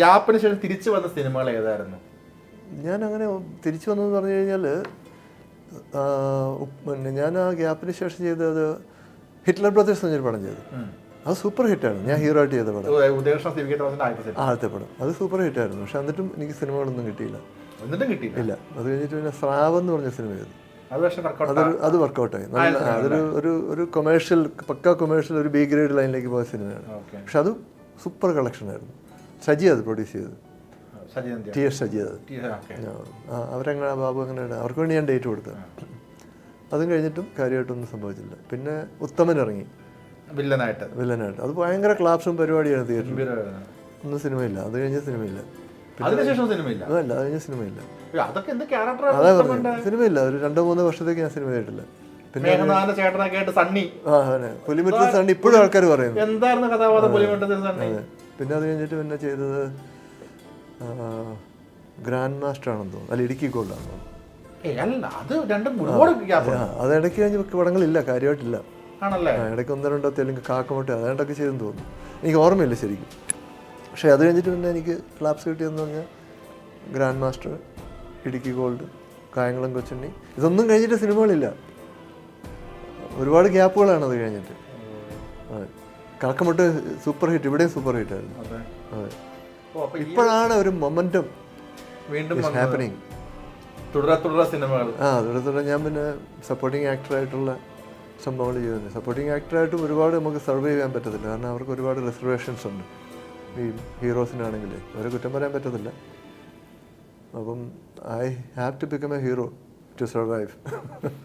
ഗ്യാപ്പിന് ശേഷം തിരിച്ചു വന്ന സിനിമകൾ ഏതായിരുന്നു? ഞാൻ അങ്ങനെ തിരിച്ചു വന്നതെന്ന് പറഞ്ഞു കഴിഞ്ഞാൽ പിന്നെ ഞാൻ ആ ഗ്യാപ്പിന് ശേഷം ചെയ്തത് ഹിറ്റ്ലർ ബ്രദേഴ്സ് എന്നൊരു പടം ചെയ്തു. അത് സൂപ്പർ ഹിറ്റാണ് ഞാൻ ഹീറോ ആയിട്ട് ചെയ്ത പടം. ആദ്യത്തെ പടം. അത് സൂപ്പർ ഹിറ്റായിരുന്നു പക്ഷെ എന്നിട്ടും എനിക്ക് സിനിമകളൊന്നും കിട്ടിയില്ല. എന്നിട്ടും കിട്ടിയില്ല? ഇല്ല. അത് കഴിഞ്ഞിട്ട് പിന്നെ സ്രാവ് എന്ന് പറഞ്ഞ സിനിമ ചെയ്തു. അതൊരു അത് വർക്കൗട്ടായി നല്ല അതൊരു ഒരു ഒരു കൊമേഴ്ഷ്യൽ പക്ക കൊമേഴ്ഷ്യൽ ഒരു ബി ഗ്രേഡ് ലൈനിലേക്ക് പോയ സിനിമയാണ്. പക്ഷെ അത് സൂപ്പർ കളക്ഷനായിരുന്നു സജി അത് പ്രൊഡ്യൂസ് ചെയ്തത്. ടി എസ് സജി അത് അവരങ്ങനെ ബാബു അങ്ങനെയാണ് അവർക്ക് വേണ്ടി ഞാൻ ഡേറ്റ് കൊടുത്തത്. അതും കഴിഞ്ഞിട്ടും കാര്യമായിട്ടൊന്നും സംഭവിച്ചില്ല. പിന്നെ ഉത്തമൻ ഇറങ്ങി. വില്ലനായിട്ട്. വില്ലനായിട്ട്. അത് ഭയങ്കര ക്ലാപ്സും പരിപാടിയാണ് തിയേറ്ററിൽ. ഒന്നും സിനിമയില്ല. അത് കഴിഞ്ഞ സിനിമയില്ല. അതിനുശേഷം സിനിമയില്ല? അതല്ല അത് കഴിഞ്ഞ സിനിമയില്ല. അതൊക്കെ എന്ത് അതാ ക്യാരക്ടറാണ് പറഞ്ഞു സിനിമയില്ല. ഒരു രണ്ടോ മൂന്നോ വർഷത്തേക്ക് ഞാൻ സിനിമ ആയിട്ടില്ല പിന്നെ ചേട്ടനൊക്കെ സണ്ണി. ആ അതെ പുലിമിറ്റൽ സണ്ണി ഇപ്പോഴും ആൾക്കാർ പറയുന്നു. എന്തായിരുന്നു കഥാപാത്രം സണ്ണി? പിന്നെ അത് കഴിഞ്ഞിട്ട് പിന്നെ ചെയ്തത് ഗ്രാൻഡ് മാസ്റ്റർ ആണെന്ന് തോന്നുന്നു. അല്ല ഇടുക്കി ഗോൾഡാണെന്ന് തോന്നുന്നു. അത് രണ്ടും അത് ഇടയ്ക്ക് കഴിഞ്ഞ് പടങ്ങളില്ല കാര്യമായിട്ടില്ല. ആണല്ലേ? ഇടയ്ക്ക് ഒന്നോ രണ്ടോ തെലുങ്ക് കാക്കമുട്ട അതാണ്ടൊക്കെ ചെയ്തെന്ന് തോന്നുന്നു. എനിക്ക് ഓർമ്മയില്ല ശരിക്കും. പക്ഷേ അത് കഴിഞ്ഞിട്ട് പിന്നെ എനിക്ക് ക്ലാപ്സ് കിട്ടിയെന്ന് പറഞ്ഞാൽ Grand Master Idukki Gold Kayamkulam Kochunni. ഇതൊന്നും കഴിഞ്ഞിട്ട് സിനിമകളില്ല. ഒരുപാട് ഗ്യാപ്പുകളാണ് അത് കഴിഞ്ഞിട്ട്. അതെ. കാക്കമുട്ട് സൂപ്പർ ഹിറ്റ് ഇവിടെയും സൂപ്പർ ഹിറ്റ് ആയിരുന്നു. അതെ. ഇപ്പോഴാണ് ഒരു മൊമെന്റും വീണ്ടും. ഹാപ്പനിങ് തുടരെ തുടരെ സിനിമകൾ. ആ ഞാൻ പിന്നെ സപ്പോർട്ടിങ് ആക്ടറായിട്ടുള്ള സംഭവങ്ങൾ ചെയ്യുന്നുണ്ട്. സപ്പോർട്ടിങ് ആക്ടറായിട്ടും ഒരുപാട് നമുക്ക് സർവൈവ് ചെയ്യാൻ പറ്റത്തില്ല. കാരണം അവർക്ക് ഒരുപാട് റിസർവേഷൻസ് ഉണ്ട്. ഈ ഹീറോസിനാണെങ്കിൽ അവരെ കുറ്റം പറയാൻ പറ്റത്തില്ല. അപ്പം I have to become a hero to survive